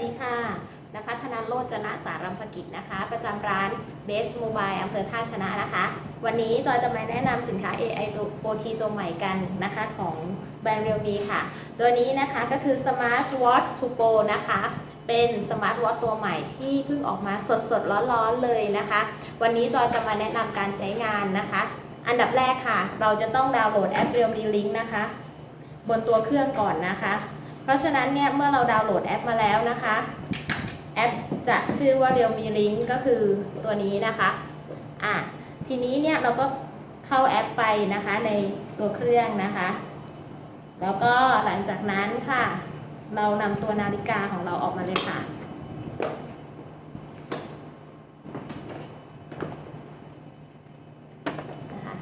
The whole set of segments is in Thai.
สวัสดีค่ะนภัทนาโรจนะสารัมภกิจนะคะ ประจำร้านเบสโมบายอำเภอท่าชนะนะคะ วันนี้จอยจะมาแนะนำสินค้า AI ตัว OT ตัวใหม่กันนะคะของแบรนด์เรียวมีค่ะ ตัวนี้นะคะก็คือ Smart Watch to Go นะคะ เป็นสมาร์ทวอทตัวใหม่ที่เพิ่งออกมาสดๆ ร้อนๆ เลยนะคะ วันนี้จอยจะมาแนะนำการใช้งานนะคะ อันดับแรกค่ะ เราจะต้องดาวน์โหลดแอปเรียวมีลิงก์นะคะ บนตัวเครื่องก่อนนะคะ ราะฉะนั้นเนี่ยเมื่อเราดาวน์โหลดแอปมาแล้วนะคะ แอปจะชื่อว่า Realme Link ก็คือตัวนี้นะคะอะทีนี้เนี่ยเราก็เข้าแอปไปนะคะในตัวเครื่องนะคะ แล้วก็หลังจากนั้นค่ะ เรานำตัวนาฬิกาของเราออกมาเลยค่ะนะคะ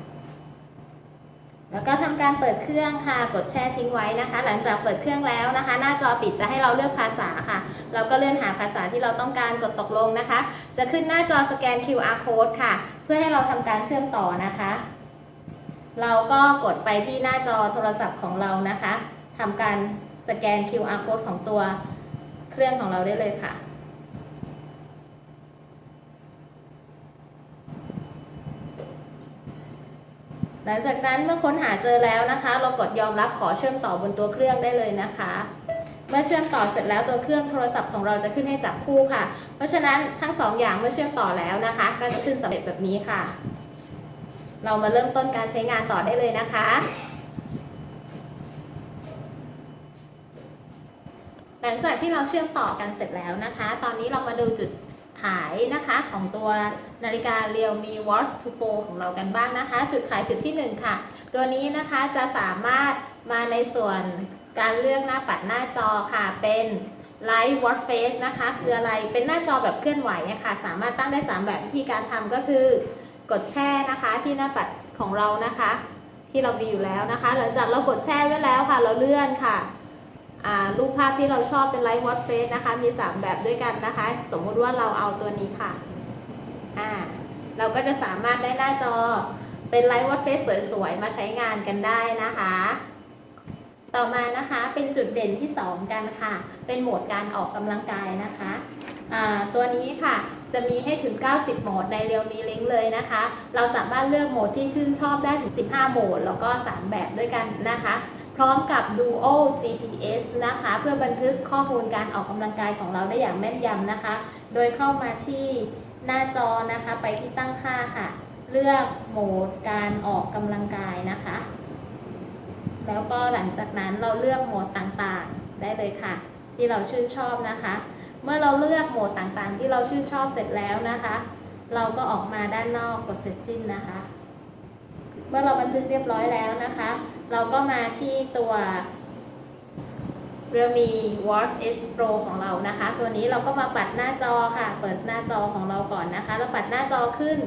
แล้วก็ ทำการเปิดเครื่องค่ะ กดแช่ทิ้งไว้นะคะ หลังจากเปิดเครื่องแล้วนะคะ หน้าจอปิดจะให้เราเลือกภาษาค่ะ เราก็เลื่อนหาภาษาที่เราต้องการกดตกลงนะคะ จะขึ้นหน้าจอสแกน QR code ค่ะ เพื่อให้เราทำการเชื่อมต่อนะคะ เราก็กดไปที่หน้าจอโทรศัพท์ของเรานะคะทำการสแกน QR code ของตัวเครื่องของเราได้เลยค่ะ หลังจากนั้นเมื่อค้นหาเจอแล้วนะคะ เรากดยอมรับขอเชื่อมต่อบนตัวเครื่องได้เลยนะคะ เมื่อเชื่อมต่อเสร็จแล้วตัวเครื่องโทรศัพท์ของเราจะขึ้นให้จับคู่ค่ะ เพราะฉะนั้นทั้งสองอย่างเมื่อเชื่อมต่อแล้วนะคะ ก็จะขึ้นสำเร็จแบบนี้ค่ะ เรามาเริ่มต้นการใช้งานต่อได้เลยนะคะหลังจากที่เราเชื่อมต่อกันเสร็จแล้วนะคะ ตอนนี้เรามาดูจุด ขายนะคะของตัวนาฬิกา Realme Watch to Go ของเรากันบ้างนะคะ จุดขายจุดที่ 1 ค่ะ ตัวนี้นะคะจะสามารถมาในส่วนการเลือกหน้าปัดหน้าจอค่ะเป็น Live Watch Face นะคะ คืออะไรเป็นหน้าจอแบบเคลื่อนไหวะค่ะ สามารถตั้งได้ 3 แบบวิธีการทำก็คือกดแช่นะคะที่หน้าปัดของเรานะคะ ที่เรามีอยู่แล้วนะคะ หลังจากเรากดแช่ไว้แล้วค่ะ เราเลื่อนค่ะ รูปภาพที่เราชอบเป็นไลท์วอตเฟสนะคะมี 3 แบบด้วยกันนะคะ สมมุติว่าเราเอาตัวนี้ค่ะอ่าเราก็จะสามารถได้หน้าจอเป็นไลท์วอตเฟสสวยๆ มาใช้งานกันได้นะคะ ต่อมานะคะเป็นจุดเด่นที่ 2 กันค่ะ เป็นโหมดการออกกำลังกายนะคะตัวนี้ค่ะจะมีให้ถึง 90 โหมดในเรียวมีลิงก์เลยนะคะ เราสามารถเลือกโหมดที่ชื่นชอบได้ถึง 15 โหมด แล้วก็ 3 แบบด้วยกันนะคะ พร้อมกับ Dual GPS นะคะ เพื่อบันทึกข้อมูลการออกกำลังกายของเราได้อย่างแม่นยำนะคะ โดยเข้ามาที่หน้าจอนะคะไปที่ตั้งค่าค่ะ เลือกโหมดการออกกำลังกายนะคะ แล้วก็หลังจากนั้นเราเลือกโหมดต่างๆ ได้เลยค่ะ ที่เราชื่นชอบนะคะ เมื่อเราเลือกโหมดต่างๆ ที่เราชื่นชอบเสร็จแล้วนะคะ เราก็ออกมาด้านนอกกดเสร็จสิ้นนะคะ เมื่อเราบันทึกเรียบร้อยแล้วนะคะ เราก็มาที่ตัว Realme Watch S Pro ของเรานะคะ ตัวนี้เราก็มาปัดหน้าจอค่ะ เปิดหน้าจอของเราก่อนนะคะ แล้วปัดหน้าจอขึ้น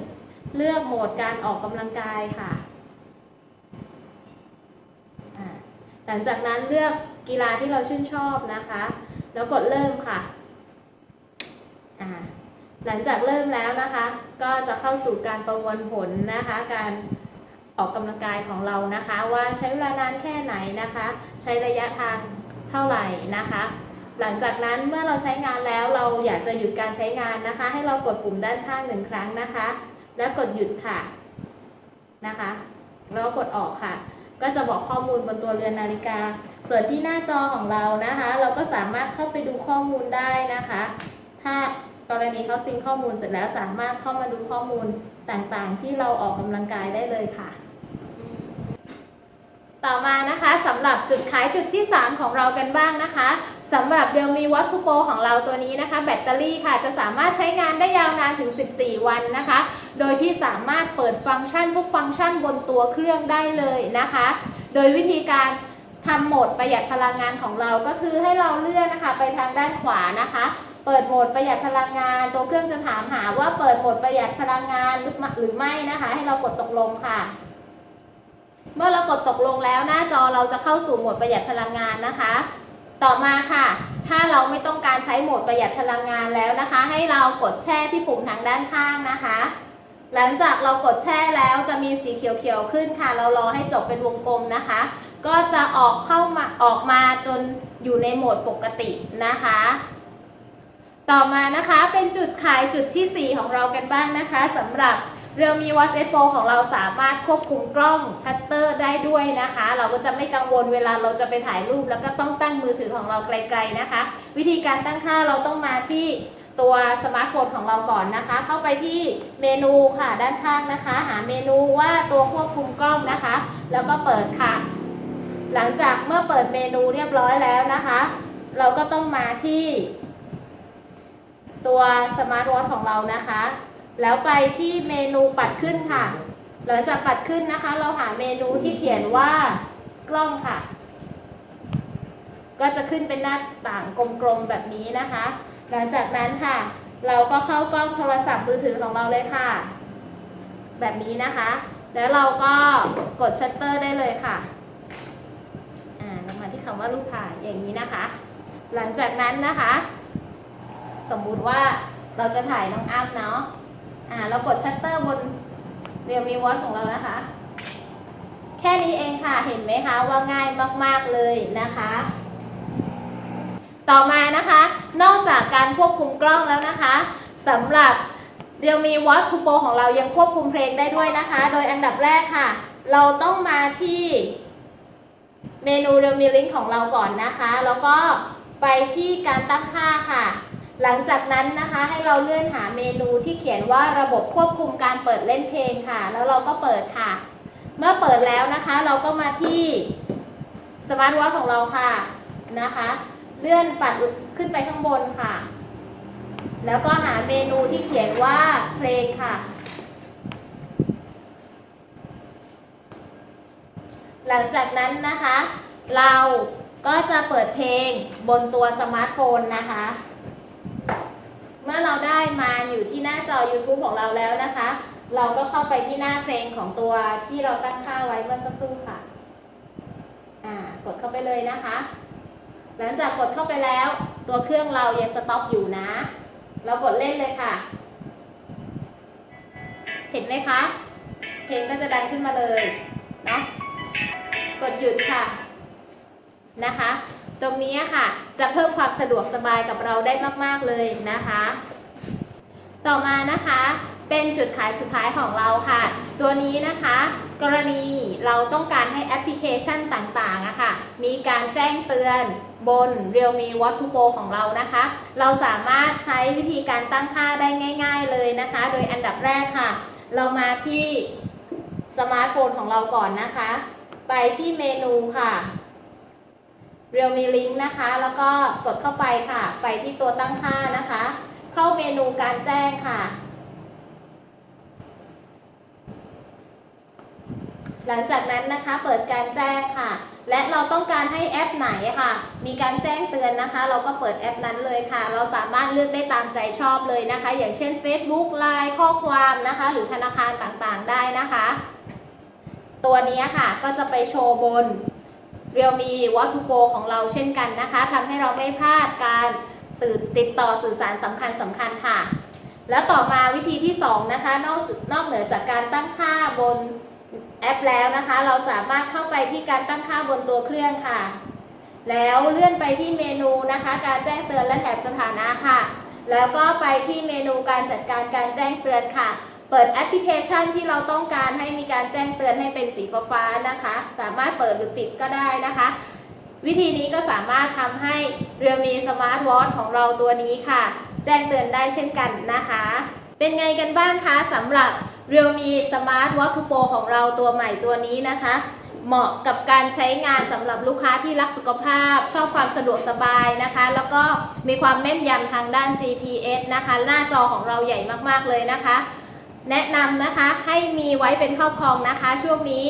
เลือกโหมดการออกกำลังกายค่ะ หลังจากนั้นเลือกกีฬาที่เราชื่นชอบนะคะ แล้วกดเริ่มค่ะ หลังจากเริ่มแล้วนะคะ ก็จะเข้าสู่การประมวลผลนะคะ การ ออกกำลังกายของเรานะคะ ว่าใช้เวลานานแค่ไหนนะคะ ใช้ระยะทางเท่าไหร่นะคะ หลังจากนั้นเมื่อเราใช้งานแล้วเราอยากจะหยุดการใช้งานนะคะ ให้เรากดปุ่มด้านข้างหนึ่งครั้งนะคะ แล้วกดหยุดค่ะนะคะ แล้วก็กดออกค่ะ ก็จะบอกข้อมูลบนตัวเรือนนาฬิกา ส่วนที่หน้าจอของเรานะคะ เราก็สามารถเข้าไปดูข้อมูลได้นะคะ ถ้ากรณีเขาซิงข้อมูลเสร็จแล้วสามารถเข้ามาดูข้อมูลต่างๆ ที่เราออกกำลังกายได้เลยค่ะ ต่อมานะคะสำหรับจุดขายจุดที่ 3 ของเรากันบ้างนะคะสำหรับ Realme Watch to Go ของเราตัวนี้นะคะ แบตเตอรี่ค่ะจะสามารถใช้งานได้ยาวนานถึง 14 วันนะคะ โดยที่สามารถเปิดฟังก์ชันทุกฟังก์ชันบนตัวเครื่องได้เลยนะคะ โดยวิธีการทำโหมดประหยัดพลังงานของเราก็คือให้เราเลื่อนนะคะไปทางด้านขวานะคะ เปิดโหมดประหยัดพลังงาน ตัวเครื่องจะถามหาว่าเปิดโหมดประหยัดพลังงานหรือหรือไม่นะคะ ให้เรากดตกลงค่ะ เมื่อเรากดตกลงแล้วหน้าจอเราจะเข้าสู่โหมดประหยัดพลังงานนะคะ ต่อมาค่ะ ถ้าเราไม่ต้องการใช้โหมดประหยัดพลังงานแล้วนะคะ ให้เรากดแช่ที่ปุ่มทางด้านข้างนะคะ หลังจากเรากดแช่แล้วจะมีสีเขียวๆขึ้นค่ะ เรารอให้จบเป็นวงกลมนะคะ ก็จะออกเข้ามาออกมาจนอยู่ในโหมดปกตินะคะ ต่อมานะคะเป็นจุดขายจุดทีสี่4 ของเรากันบ้างนะคะสำหรับ Realme Watch S Pro ของเราสามารถควบคุมกล้องชัตเตอร์ได้ด้วยนะคะ เราก็จะไม่กังวลเวลาเราจะไปถ่ายรูป แล้วก็ต้องตั้งมือถือของเราไกลๆนะคะ วิธีการตั้งค่าเราต้องมาที่ตัวสมาร์ทโฟนของเราก่อนนะคะ เข้าไปที่เมนูค่ะด้านข้างนะคะ หาเมนูว่าตัวควบคุมกล้องนะคะ แล้วก็เปิดค่ะ หลังจากเมื่อเปิดเมนูเรียบร้อยแล้วนะคะ เราก็ต้องมาที่ ตัวสมาร์ทวอทของเรานะคะ แล้วไปที่เมนูปัดขึ้นค่ะ หลังจากปัดขึ้นนะคะ เราหาเมนูที่เขียนว่ากล้องค่ะ ก็จะขึ้นเป็นหน้าต่างกลมๆแบบนี้นะคะ หลังจากนั้นค่ะ เราก็เข้ากล้องโทรศัพท์มือถือของเราเลยค่ะ แบบนี้นะคะ แล้วเราก็กดชัตเตอร์ได้เลยค่ะอ่าลงมาที่คำว่ารูปถ่ายอย่างนี้นะคะ หลังจากนั้นนะคะ สมมุติว่าเราจะถ่ายน้องอ้ำเนาะ อ่าเรากดชัตเตอร์บนเรียลมีวอทของเรานะคะ แค่นี้เองค่ะเห็นไหมคะว่าง่ายมากๆเลยนะคะ ต่อมานะคะ นอกจากการควบคุมกล้องแล้วนะคะสำหรับ Realme Watch 2 Pro ของเรายังควบคุมเพลงได้ด้วยนะคะ โดยอันดับแรกค่ะ เราต้องมาที่เมนู Realme Link ของเราก่อนนะคะ แล้วก็ไปที่การตั้งค่าค่ะ หลังจากนั้นนะคะให้เราเลื่อนหาเมนูที่เขียนว่าระบบควบคุมการเปิดเล่นเพลงค่ะ แล้วเราก็เปิดค่ะ เมื่อเปิดแล้วนะคะเราก็มาที่สมาร์ทวอทของเราค่ะนะคะ เลื่อนปัดขึ้นไปข้างบนค่ะ แล้วก็หาเมนูที่เขียนว่าเพลงค่ะ หลังจากนั้นนะคะ เราก็จะเปิดเพลงบนตัวสมาร์ทโฟนนะคะ เมื่อเราได้มาอยู่ที่หน้าจอ YouTube ของเราแล้วนะคะ เราก็เข้าไปที่หน้าเพลงของตัวที่เราตั้งค่าไว้เมื่อสักครู่ค่ะอ่ากดเข้าไปเลยนะคะ หลังจากกดเข้าไปแล้ว ตัวเครื่องเรายังสต็อปอยู่นะ เรากดเล่นเลยค่ะ เห็นไหมคะ เพลงก็จะดังขึ้นมาเลยเนาะกดหยุดค่ะนะคะ ตรงนี้ค่ะ จะเพิ่มความสะดวกสบายกับเราได้มาก ๆ เลยนะคะ ต่อมานะคะเป็นจุดขายสุดท้ายของเราค่ะ ตัวนี้นะคะ กรณีเราต้องการให้แอปพลิเคชันต่างๆอะค่ะ มีการแจ้งเตือนบน Realme Watch 2 Pro ของเรานะคะ เราสามารถใช้วิธีการตั้งค่าได้ง่าย ๆเลยนะคะ โดยอันดับแรกค่ะ เรามาที่สมาร์ทโฟนของเราก่อนนะคะ ไปที่เมนูค่ะ Realme Link นะคะ แล้วก็กดเข้าไปค่ะ ไปที่ตัวตั้งค่านะคะ เข้าเมนูการแจ้งค่ะ หลังจากนั้นนะคะเปิดการแจ้งค่ะ และเราต้องการให้แอปไหนค่ะ มีการแจ้งเตือนนะคะ เราก็เปิดแอปนั้นเลยค่ะ เราสามารถเลือกได้ตามใจชอบเลยนะคะ อย่างเช่น Facebook Line ข้อความนะคะ หรือธนาคารต่างๆได้นะคะ ตัวนี้ค่ะก็จะไปโชว์บน Realme Watch 2 Pro ของเราเช่นกันนะคะทำให้เราไม่พลาดการตื่นติดต่อสื่อสารสำคัญสำคัญค่ะ แล้วต่อมาวิธีที่ 2 นะคะ นอกนอกเหนือจากการตั้งค่าบนแอปแล้วนะคะ เราสามารถเข้าไปที่การตั้งค่าบนตัวเครื่องค่ะ แล้วเลื่อนไปที่เมนูนะคะ การแจ้งเตือนและแถบสถานะค่ะ แล้วก็ไปที่เมนูการจัดการการแจ้งเตือนค่ะ เปิดแอปพลิเคชันที่เราต้องการให้มีการแจ้งเตือนให้เป็นสีฟ้าๆนะคะ สามารถเปิดหรือปิดก็ได้นะคะ วิธีนี้ก็สามารถทำให้ Realme Smart Watch ของเราตัวนี้ค่ะ แจ้งเตือนได้เช่นกันนะคะ เป็นไงกันบ้างคะสำหรับ Realme Smart Watch 2 Pro ของเราตัวใหม่ตัวนี้นะคะเหมาะกับการใช้งานสำหรับลูกค้าที่รักสุขภาพ ชอบความสะดวกสบายนะคะ แล้วก็มีความแม่นยำทางด้าน GPS นะคะ หน้าจอของเราใหญ่มากๆเลยนะคะ แนะนำนะคะให้มีไว้เป็นครอบครองนะคะ ช่วงนี้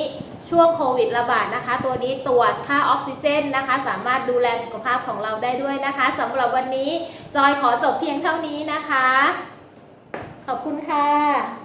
ช่วงโควิดระบาดนะคะ ตัวนี้ตรวจค่าออกซิเจนนะคะ สามารถดูแลสุขภาพของเราได้ด้วยนะคะสำหรับวันนี้จอยขอจบเพียงเท่านี้นะคะ ขอบคุณค่ะ